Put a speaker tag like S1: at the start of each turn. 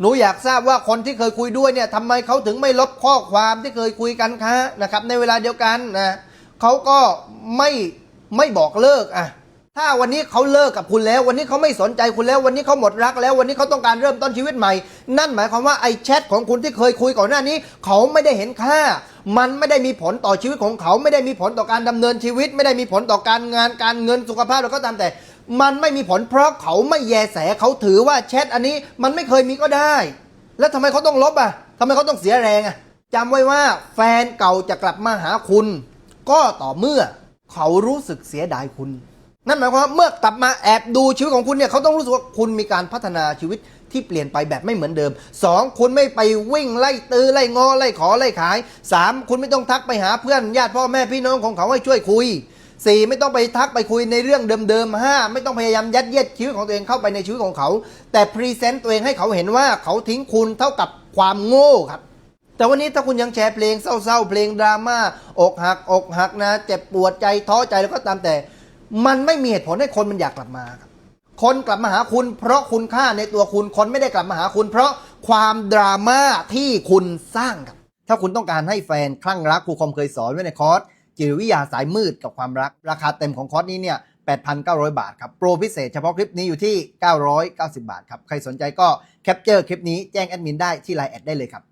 S1: หนูอยากทราบว่าคนที่เคยคุยด้วยเนี่ยทำไมเขาถึงไม่ลบข้อความที่เคยคุยกันคะนะครับ ในเวลาเดียวกันนะเขาก็ไม่ไม่บอกเลิกอะถ้าวันนี้เขาเลิกกับคุณแล้ว วันนี้เขาไม่สนใจคุณแล้ว วันนี้เขาหมดรักแล้ว วันนี้เขาต้องการเริ่มต้นชีวิตใหม่ นั่นหมายความว่าไอ้แชทของคุณที่เคยคุยก่อนหน้านี้ เขาไม่ได้เห็นค่า มันไม่ได้มีผลต่อชีวิตของเขา ไม่ได้มีผลต่อการดำเนินชีวิต ไม่ได้มีผลต่อการงานการเงินสุขภาพแล้วก็ตามแต่ มันไม่มีผลเพราะเขาไม่แยแสเขาถือว่าแชทอันนี้มันไม่เคยมีก็ได้ แล้วทำไมเขาต้องลบอะทำไมเขาต้องเสียแรงอะจำไว้ว่าแฟนเก่าจะกลับมาหาคุณ ก็ต่อเมื่อเขารู้สึกเสียดายคุณ นั่นหมายความว่าเมื่อกลับมาแอบดูชีวิตของคุณเนี่ยเขาต้องรู้สึกว่าคุณมีการพัฒนาชีวิตที่เปลี่ยนไปแบบไม่เหมือนเดิมสองคุณไม่ไปวิ่งไล่ตื้อไล่งอไล่ขอไล่ขายสามคุณไม่ต้องทักไปหาเพื่อนญาติพ่อแม่พี่น้องของเขาให้ช่วยคุย สี่ไม่ต้องไปทักไปคุยในเรื่องเดิมๆห้าไม่ต้องพยายามยัดเยียดชีวิตของตัวเองเข้าไปในชีวิตของเขา แต่พรีเซนต์ตัวเองให้เขาเห็นว่าเขาทิ้งคุณเท่ากับความโง่ครับ แต่วันนี้ถ้าคุณยังแชร์เพลงเศร้าๆ เพลงดราม่าอกหักอกหักนะ เจ็บปวดใจท้อใจแล้วก็ตามแต่ มันไม่มีเหตุผลให้คนมันอยากกลับมาครับคนกลับมาหาคุณเพราะคุณค่าในตัวคุณคนไม่ได้กลับมาหาคุณ เพราะความดราม่าที่คุณสร้างครับ ถ้าคุณต้องการให้แฟนคลั่งรักครูคอมเคยสอนไว้ในคอร์ส จิตวิทยาสายมืดกับความรัก ราคาเต็มของคอร์สนี้เนี่ย 8,900 บาทครับ โปรพิเศษเฉพาะคลิปนี้อยู่ที่ 990 บาทครับ ใครสนใจก็แคปเจอร์คลิปนี้แจ้งแอดมินได้ที่ไลน์แอดได้เลยครับ